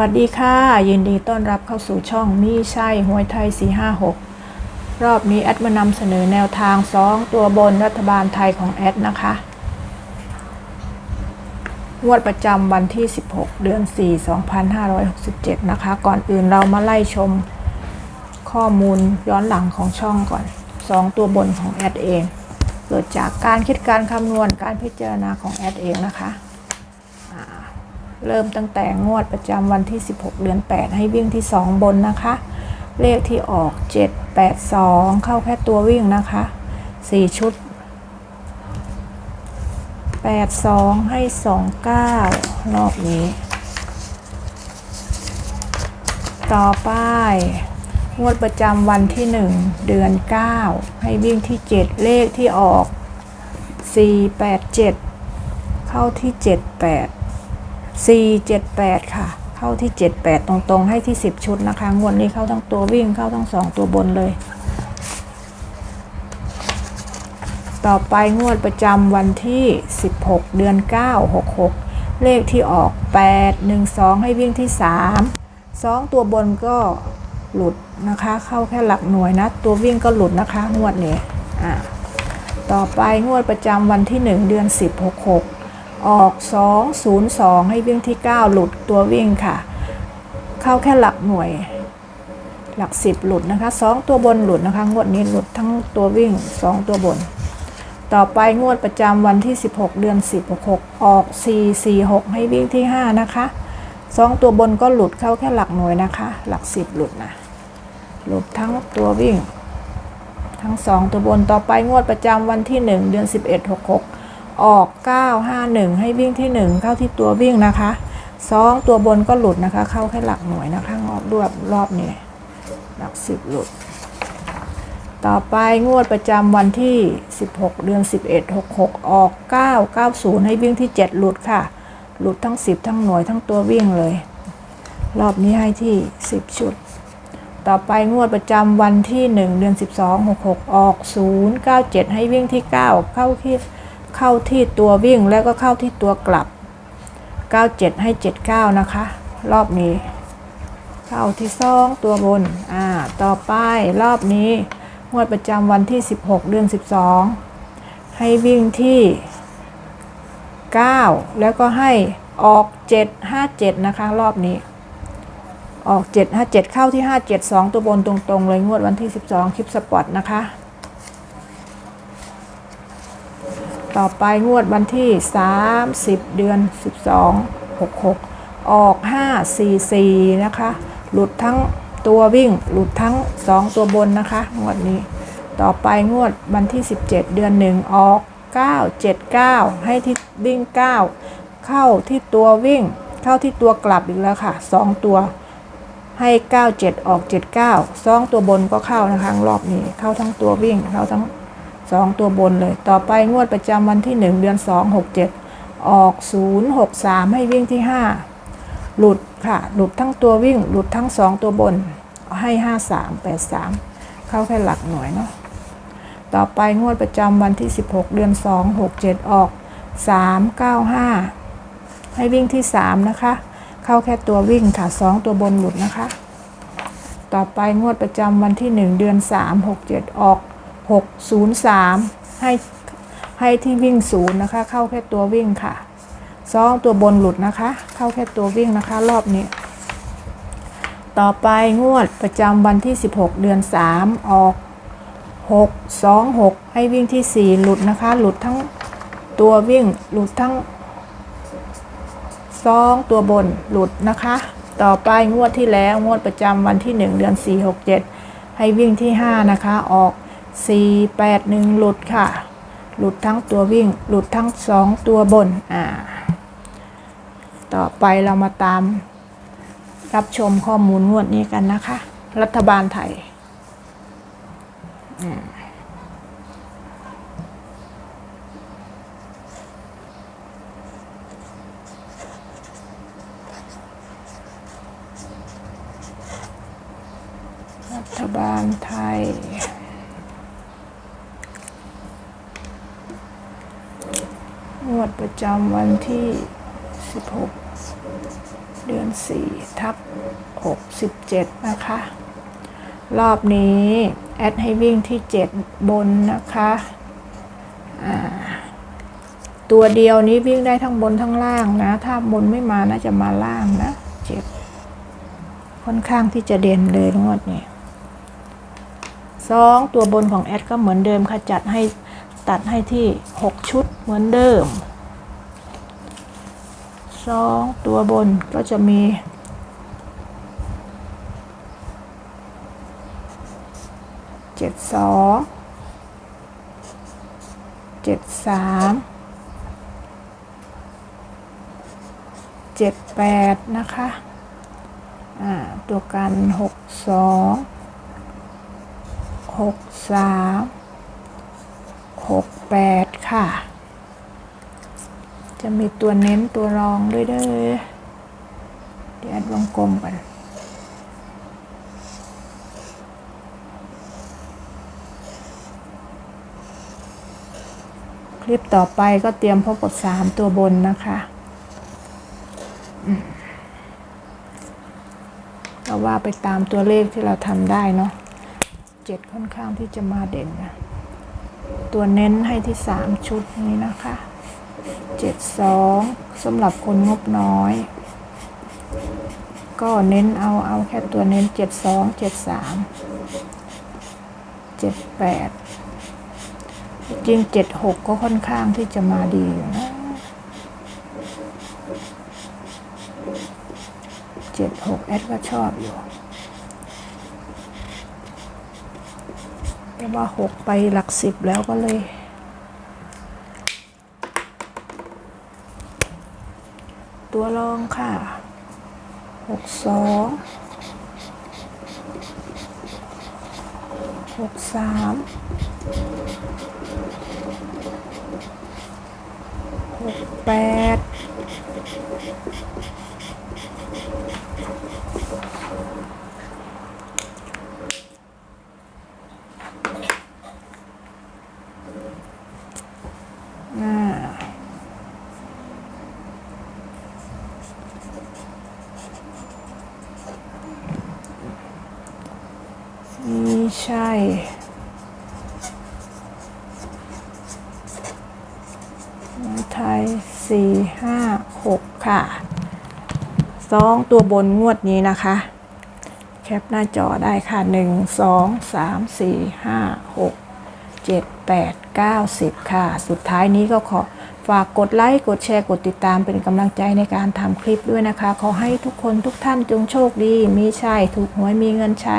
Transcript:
วัสดีค่ะ ยินดีต้อนรับเข้าสู่ช่องมีใช่หวยไทย 456 รอบนี้แอดมานำเสนอแนวทาง 2 ตัวบนรัฐบาลไทยของแอดนะคะงวดประจำวันที่ 16 เดือน 4 2567 นะคะ ก่อนอื่นเรามาไล่ชมข้อมูลย้อนหลังของช่องก่อน 2 ตัวบนของแอดเอง เกิดจากการคิดการคำนวณการพิจารณาของแอดเองนะคะ เริ่มตั้งแต่งวดประจำวันที่ 16 เดือน 8 ให้วิ่งที่ 2 บนนะคะ เลขที่ออก 7 8 2 เข้าแค่ตัววิ่งนะคะ 4 ชุด 8 2 ให้ 2 9 รอบนี้ ต่อไปงวดประจำวันที่ 1 เดือน 9 ให้วิ่งที่ 7 เลขที่ออก 4 8 7 เข้าที่ 7 4 7 8 ค่ะ เข้าที่ 7 8 ตรงๆ ให้ที่ 10 ชุดนะคะ งวดนี้เข้าทั้งตัววิ่งเข้าทั้ง 2 ตัวบนเลย ต่อไปงวดประจำวันที่ 16 เดือน 9 66 เลขที่ออก 8 1 2 ให้วิ่งที่ 3 2 ตัวบนก็หลุดนะคะ เข้าแค่หลักหน่วยนะ ตัววิ่งก็หลุดนะคะ งวดนี้อ่าต่อไปงวดประจำวันที่ 1 เดือน 10 66 ออก 202 ให้วิ่งที่ 9 หลุดตัววิ่งค่ะ เข้าแค่หลักหน่วย หลัก 10 หลุดนะคะ 2 ตัวบนหลุดนะคะ งวดนี้หลุดทั้งตัววิ่ง 2 ตัวบน ต่อไปงวดประจำวันที่ 16 เดือน 16 ออก 446 ให้วิ่งที่ 5 นะคะ 2 ตัวบนก็หลุดเข้าแค่หลักหน่วยนะคะ หลัก 10 หลุดนะ หลุดทั้งตัววิ่ง ทั้ง 2 ตัวบน ต่อไปงวดประจำวันที่ 1 เดือน 11 66 ออก 951 ให้วิ่งที่ 1 เข้าที่ตัววิ่งนะคะ2ตัวบนก็หลุดนะคะ เข้าแค่หลักหน่วยนะคะงอบด้วยรอบนี้หลัก10หลุด ต่อไปงวดประจำวันที่ 16 เดือน 11 66 ออก 990 ให้วิ่งที่ 7 หลุดค่ะ หลุดทั้ง 10 ทั้งหน่วยทั้งตัววิ่งเลย รอบนี้ให้ที่ 10 ชุด ต่อไปงวดประจำวันที่ 1 เดือน 12 66 ออก 097 ให้วิ่งที่ 9 เข้าที่ เข้าที่ตัววิ่งแล้วก็เข้าที่ตัวกลับ 97 ให้ 79 นะคะ รอบนี้ เข้าที่ซองตัวบน อ่า ต่อไปรอบนี้งวดประจำวันที่ 16 เดือน 12 ให้วิ่งที่ 9 แล้วก็ให้ออก 757 นะคะ รอบนี้ออก 757 เข้าที่ 572 ตัวบนตรง ๆ เลยงวดวันที่ 12 คลิปสปอตนะคะ ต่อไปงวดวันที่ 30 เดือน 12 66 ออก 544 นะคะ หลุดทั้งตัววิ่ง หลุดทั้ง 2 ตัวบนนะคะ งวดนี้ ต่อไปงวดวันที่ 17 เดือน 1 ออก 979 ให้ที่วิ่ง 9 เข้าที่ตัววิ่ง เข้าที่ตัวกลับอีกแล้วค่ะ 2 ตัวให้ 97 ออก 79 2 ตัวบนก็เข้านะคะรอบนี้ เข้าทั้งตัววิ่ง เข้าทั้ง 2 ตัวบนเลย ต่อไปงวดประจำวันที่ 1 เดือน 2 67 ออก 063 ให้วิ่งที่ 5 หลุดค่ะ หลุดทั้งตัววิ่ง หลุดทั้ง 2 ตัวบน ให้ 53 83 เข้าแค่หลักหน่วยเนาะ ต่อไปงวดประจำวันที่ 16 เดือน 2 67 ออก 395 ให้วิ่งที่ 3 นะคะ เข้าแค่ตัววิ่งค่ะ 2 ตัวบนหลุดนะคะ ต่อไปงวดประจำวันที่ 1 เดือน 3 67 ออก 603 ให้ให้ที่วิ่งศูนย์นะคะ เข้าแค่ตัววิ่งค่ะซองตัวบนหลุดนะคะ เข้าแค่ตัววิ่งนะคะ รอบนี้ ต่อไปงวดประจำวันที่ 16 เดือน 3 ออก 626 ให้วิ่งที่ 4 หลุดนะคะ หลุดทั้งตัววิ่ง หลุดทั้งซองตัวบนหลุดนะคะ ต่อไปงวดที่แล้วงวดประจำวันที่ 1 เดือน 4 67 ให้วิ่งที่ 5 นะคะ ออก 4 8 1 หลุดค่ะ หลุดทั้งตัววิ่ง หลุดทั้ง 2 ตัวบน อ่า ต่อไปเรามาตาม รับชมข้อมูลงวดนี้กันนะคะ รัฐบาลไทย รัฐบาลไทย งวด ประจำวันที่ 16 เดือน 4 ทับ 67 นะคะ รอบนี้ แอดให้วิ่งที่ 7 บนนะคะตัวเดียวนี้วิ่งได้ทั้งบนทั้งล่างนะ ถ้าบนไม่มาน่าจะมาล่างนะ เจ็ดค่อนข้างที่จะเด่นเลยงวดนี้สองตัวบนของแอดก็เหมือนเดิมค่ะจัดให้ตัดให้ที่ 6 ชุดเหมือนเดิม สองตัวบนก็จะมีเจ็ดสองเจ็ดสามเจ็ดแปดนะคะ อ่า ตัวกันหกสองหกสามหกแปดค่ะ จะมีตัวเน้นตัวรองด้วยเด้อเดี๋ยวแอดวงกลมกันคลิปต่อไปก็เตรียมพบกับสามตัวบนนะคะเราว่าไปตามตัวเลขที่เราทำได้เนาะเจ็ดค่อนข้างที่จะมาเด่นนะ ตัวเน้นให้ที่สามชุดนี้นะคะ เจ็ดสองสำหรับคนงบน้อย ก็เน้นเอาเอาแค่ตัวเน้นเจ็ดสองเจ็ดสามเจ็ดแปดจริงเจ็ดหกก็ค่อนข้างที่จะมาดีอยู่นะเจ็ดหกแอดก็ชอบอยู่ แต่ว่าหกไปหลักสิบแล้วก็เลย ตัวรองค่ะหกสองหกสามหกแปดอ่านี่ ใช่ ไทยสี่ห้าหกค่ะสองตัวบนงวดนี้นะคะ แคปหน้าจอได้ค่ะหนึ่งสองสามสี่ห้าหกเจ็ดแปดเก้าสิบค่ะ สุดท้ายนี้ก็ขอฝากกดไลค์ กดแชร์ กดติดตามเป็นกำลังใจในการทำคลิปด้วยนะคะ ขอให้ทุกคนทุกท่านจงโชคดี มีชัยถูกหวยมีเงินใช้